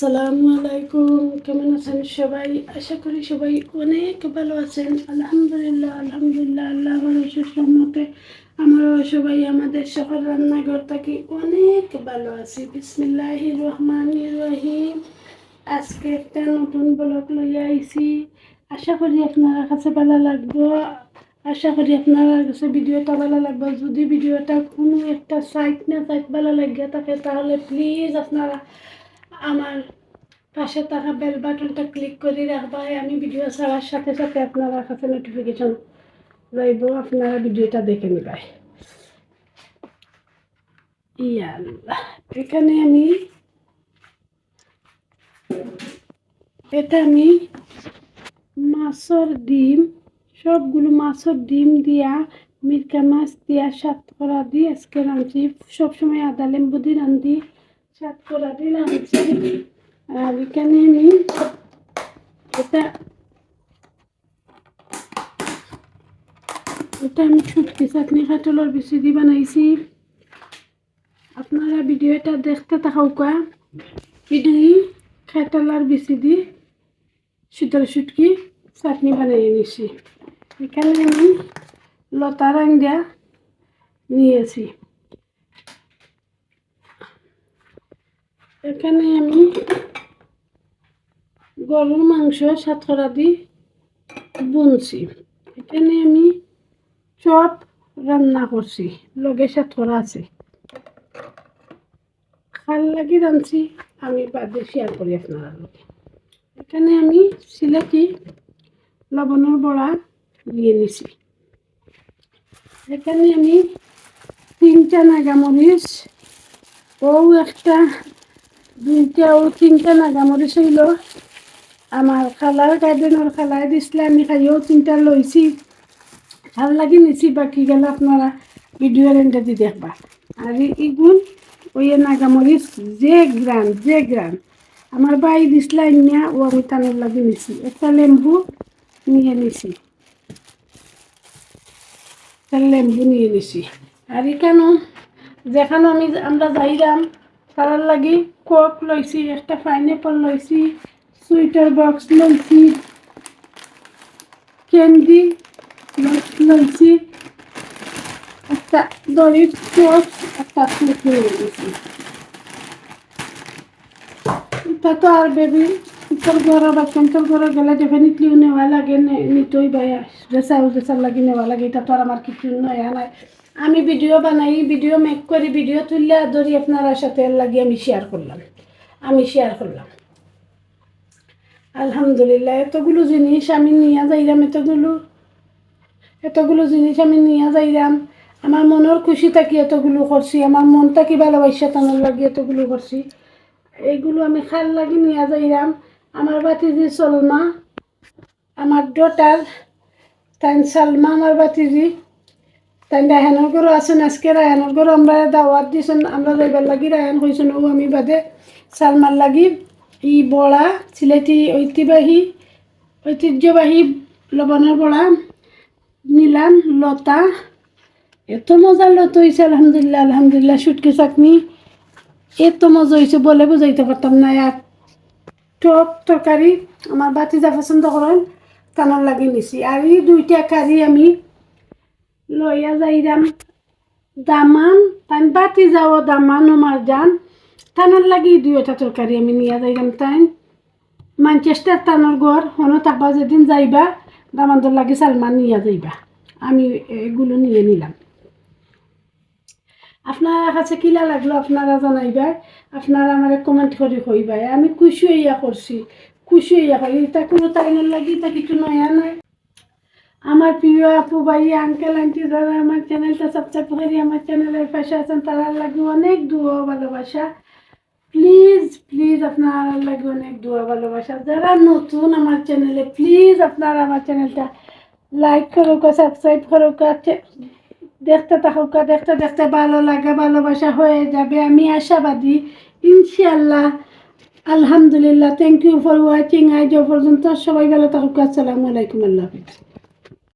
আসসালামু আলাইকুম, কেমন আছেন সবাই? আশা করি সবাই অনেক ভালো আছেন। আলহামদুলিল্লাহ আলহামদুলিল্লাহ, আল্লাহ সম্মতে আমরাও সবাই আমাদের সকাল রান্নাঘর থাকি অনেক ভালো আছি। বিসমিল্লাহ রহমান রহিম। আজকে একটা নতুন ব্লগ লইয়া আইছি। আশা করি আপনার কাছে ভালো লাগবো। আশা করি আপনার কাছে ভিডিওটা ভালো লাগবে। যদি ভিডিওটা কোনো একটা সাইট না সাইট ভালো লাগে থাকে, তাহলে প্লিজ আপনারা আমার পাশে থাকা বেল বাটনটা ক্লিক করে রাখবা আমি ভিডিও ছাড়ার সাথে সাথে আপনারা কাছে নোটিফিকেশন রইব, আপনারা ভিডিওটা দেখে নিবাই এখানে আমি এটা আমি মাছের ডিম, সবগুলো মাছের ডিম দিয়া, মিরকা মাছ দিয়া সাত করা দিয়ে আজকে রাঁধছি। সবসময় আদা, লেম্বু দিয়ে রাঁধি। সাত করা দিয়ে আর এখানে আমি এটা এটা আমি ছুটকি চাটনি কাটলের বেশি দিয়ে বানাইছি। আপনারা ভিডিওটা দেখতে থাকা ভিডিও খাটলার বেশি দি শীতল শুটকি চাটনি বানিয়ে নিছি এখানে আমি লতা রাঙ্গা নিয়েছি। এখানে আমি গরুর মাংস সাতকরা দি বুনছি। এখানে আমি চপ রান্না করছি, লগে সাতকরা আছে। খাল লাগি রাঁধছি, আমি বাদে শেয়ার করি আপনারা লগে। এখানে আমি সিলেটি লবণের বড়া দিয়ে নিছি। এখানে আমি তিনটা নাগামরিচ ও একটা দুইটা ও তিনটা নাগামরিচ হইল আমার খালার গার্ডেনের খালায় দিছিলে, আমি খাইও তিনটা লইছি। ভালো লাগি নিছি, বাকি গেলে আপনারা ভিডিও রেন্টে দি দেখবা। আর ইগুন, ওই নাগামরিচ যে গ্রাম যে গ্রাম। আমার বাই দিছিলা ইনিয়া ও আমি টানের লাগি নিছি। একটা লেম্বু নিয়ে নিছি। লেম্বু নিয়ে নিছি। আর এখানে যেখানে আমি আমরা যাইলাম, তারার লাগি কোক লইছি একটা পাইনঅ্যাপল লইছি সুইটার বক্স লইছি ক্যান্ডি লইছি একটা দড়ির চিপস একটা সুইট নিয়ে নিয়েছি এটা তো আর বেবি তোর ঘর বা তোর ঘরে গেলে ডেফিনেটলি নেওয়া লাগে নিতই বা ড্রেসার ড্রেসার লাগি নেওয়া লাগে, এটা তো আর আমার কিছু নয় নাই। আমি ভিডিও বানাই, ভিডিও মেক করি, ভিডিও তুললে ধরি আপনারা সাথে লাগি আমি শেয়ার করলাম। আমি শেয়ার করলাম। আলহামদুলিল্লাহ, এতগুলো জিনিস আমি নিয়ে যাইলাম এতগুলো এতগুলো জিনিস আমি নিয়ে যাইলাম আমার মনের খুশি থাকি এতগুলো করছি, আমার মনটা কি ভালোবাসা টানোর লাগি এতগুলো করছি। এইগুলো আমি খাল লাগি নিয়ে যাইলাম আমার বাতিজি সলমা, আমার ডটার তাই সালমা, আমার বাতিজি তাই রায়হানোর ঘরও আছেন আজকে রায়হানোর ঘরও আমরা দাওয়াত দিয়েছেন আমরা যাইবার লাগি রায়হান হয়েছেন ও আমি বাদে সালমার লাগি, ই বড়া সিলেটি ঐতিহ্যবাহী ঐতিহ্যবাহী লবণের বড়া নিলাম, লতা, এত মজার লত হয়েছে আলহামদুলিল্লাহ আলহামদুলিল্লাহ সুটকি চাটনি, এত মজা হয়েছে বলে বুঝাইতে পারতাম না আর টক তরকারি আমার বাতি যা পছন্দ করেন টানার লাগি নিছি আর এই দুইটা কারি আমি লইয়া যাইরাম দামান তাই বাতি যাও দামান আমার যান টানার লাগি দুইটা তরকারি আমি নিয়ে যাইরাম তাই ম্যানচেস্টার টানোর ঘর হনো থাকবা যেদিন যাইবা দামানদের লাগি সালমান নিয়ে যাইবা আমি এগুলো নিয়ে নিলাম আপনার কাছে কিলা লাগল আপনারা জানাইবা আপনারা আমার কমেন্ট করে কইবাই আমি খুশি হইয়া করছি খুশি হইয়া করি এটা কোনো টাইমের লাগি তা কিছু নয়া নাই আমার প্রিয় আপু, ভাই আঙ্কেল আন্টি যারা আমার চ্যানেলটা সাবস্ক্রাইব করি আমার চ্যানেলের পাশে আছেন, তারা লাগে অনেক দুয়া ভালোবাসা। প্লিজ প্লিজ আপনার লাগে অনেক দোয়া ভালোবাসা। যারা নতুন আমার চ্যানেলে প্লিজ আপনারা আমার চ্যানেলটা লাইক করুক সাবস্ক্রাইব করুক দেখতে থাকুক দেখতে দেখতে ভালো লাগে, ভালোবাসা হয়ে যাবে। আমি আশাবাদী ইনশাল্লাহ আলহামদুলিল্লাহ থ্যাংক ইউ ফর ওয়াচিং আজ পর্যন্ত সবাই ভালো থাকুক। আসসালামু আলাইকুম, আল্লাহ হাফিজ।